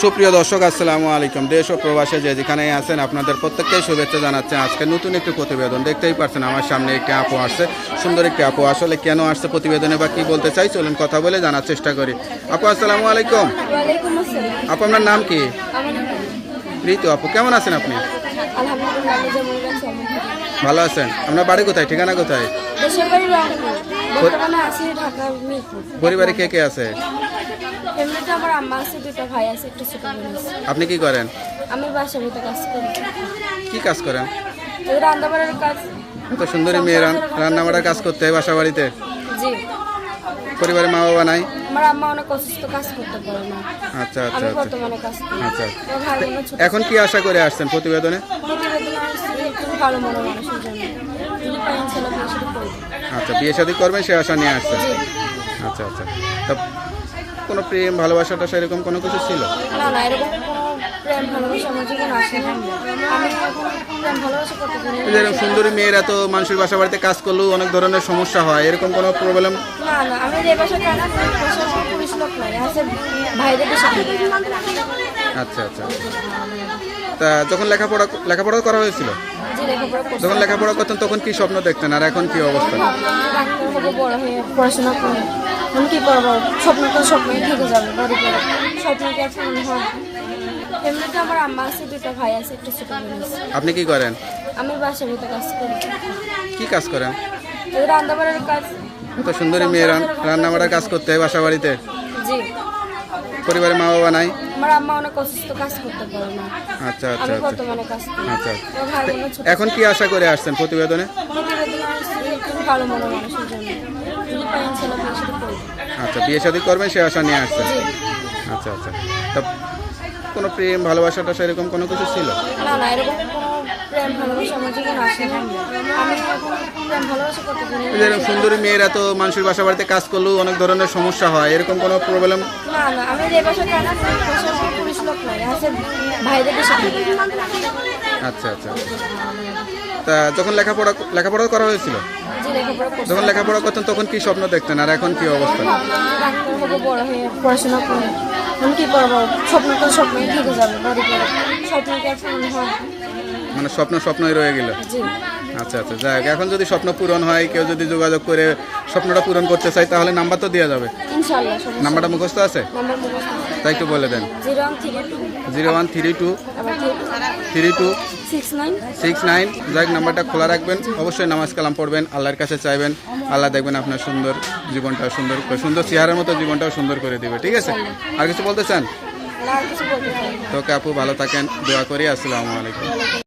সুপ্রিয় দর্শক আসসালামু আলাইকুম। দেশ ও প্রবাসে যে যেখানে আছেন আপনাদের প্রত্যেককেই শুভেচ্ছা জানাচ্ছে। আজকে নতুন একটি প্রতিবেদন দেখতেই পারছেন আমার সামনে একটি আপু আসছে। সুন্দর একটি আপু আসলে কেন আসছে প্রতিবেদনে বা কি বলতে চাই চলুন কথা বলে জানার চেষ্টা করি। আপু আসসালামু আলাইকুম। আপু আপনার নাম কি? ঋতু আপু কেমন আছেন আপনি? ভালো আছেন। আপনার বাড়ি কোথায়? ঠিকানা কোথায়? পরিবারে কে কে আছে? এমনিতে আমার আম্মা আছে দুটো ভাই আছে একটা ছোট বোন আছে। আপনি কি করেন? আমি বাসার কাজ করি। কি কাজ করেন? এই রান্নাবাড়ার কাজ। এত সুন্দরী মেয়ে রান- রান্না বাড়ার কাজ করতে হয় বাসা বাড়িতে? জি। পরিবারে মা বাবা নাই? আমার আম্মা অনেক অসুস্থ কাজ করতে পারে না। আচ্ছা আচ্ছা আচ্ছা। বর্তমানে কাজ করি। আচ্ছা ছোট এখন কি আশা করে আসছেন প্রতিবেদনে? আসছে ভালো মনে মানুষের জন্য। যদি ছেলে আচ্ছা বিয়ে শাদী করবেন সে আশা নিয়ে আসছেন। জি। আচ্ছা আচ্ছা। তা কোনো প্রেম ভালোবাসাটা সেরকম কোনো কিছু ছিল? না না এরকম প্রেম ভালোবাসা আমার জীবনে আসে না আমি প্রেম ভালোবাসা করতে পারি এরকম সুন্দরী মেয়েরা তো মানুষের বাসা বাড়িতে কাজ করলেও অনেক ধরনের সমস্যা হয় এরকম কোনো প্রবলেম না না আমি যে বাসা কেন প্রশাসন পুলিশ লোক নাই আছে ভাইদের সাথে। আচ্ছা আচ্ছা তা যখন লেখাপড়া লেখাপড়া করা হয়েছিল? যখন লেখাপড়া করতেন তখন কি স্বপ্ন দেখতেন? আর এখন কি অবস্থা? ডাক্তার হব বড় পড়াশোনা করে কি করব? স্বপ্ন তো স্বপ্নই থেকে যাবে বড় করে। স্বপ্ন কি আর পূরণ এমনিতে আমার আম্মা আছে দুটো ভাই আছে একটা ছোট আপনি কি করেন? আমি বাসার ভিতরে কাজ করি। কি কাজ করেন? রান্নাবাড়ার কাজ। সুন্দরী মেয়ে রান- রান্না বাড়ার কাজ করতে হয় বাসা বাড়িতে জি। পরিবারে মা বাবা নাই? আমার আম্মা অনেক অসুস্থ কাজ করতে পারে না। আচ্ছা আচ্ছা আমি আচ্ছা বর্তমানে কাজ করি। আচ্ছা ছোট। এখন কি আশা করে আসছেন প্রতিবেদনে? ভালো মনে মানুষের জন্য। আচ্ছা বিয়ে শাদী করবেন সে আশা নিয়ে আসছেন। আচ্ছা আচ্ছা। তা কোনো প্রেম ভালোবাসাটা সেরকম কোনো কিছু ছিল? না না এরকম কোনো প্রেম ভালোবাসা আমার জীবনে আসে না। আমি প্রেম ভালোবাসা করতে পারি এই যে সুন্দরী মেয়েরা তো মানুষের বাসা বাড়িতে কাজ করলেও অনেক ধরনের সমস্যা হয়। এরকম কোনো প্রবলেম না না আমি যে বাসা কেন প্রশাসন পুলিশ লোক নাই। আছে ভাইদের সাথে আচ্ছা আচ্ছা। তা যখন লেখাপড়া লেখাপড়া করা হয়েছিল? যে লেখাপড়া করছে। যখন লেখাপড়া করতেন তখন কি স্বপ্ন দেখতেন? আর এখন কি অবস্থা? ডাক্তার হব বড় হয়ে পড়াশোনা করে। আমি কি করব? স্বপ্ন তো স্বপ্নই থেকে যাবে বড় করে স্বপ্ন কি আর পূরণ হয়? মানে স্বপ্ন স্বপ্নই রয়ে গেল। আচ্ছা আচ্ছা যাক এখন যদি স্বপ্ন পূরণ হয় কেউ যদি যোগাযোগ করে স্বপ্নটা পূরণ করতে চায় তাহলে নাম্বার তো দেওয়া যাবে। নাম্বারটা মুখস্থ আছে? তাই একটু বলে দেন। Zero one three two. Three two. Six nine. Nine. যাক নাম্বারটা খোলা রাখবেন। অবশ্যই নামাজ কালাম পড়বেন আল্লাহর কাছে চাইবেন। আল্লাহ দেখবেন আপনার সুন্দর জীবনটা সুন্দর সুন্দর চেহারার মতো জীবনটাও সুন্দর করে দিবে ঠিক আছে? আর কিছু বলতে চান। তোকে আপু ভালো থাকেন দোয়া করি আসসালামু আলাইকুম।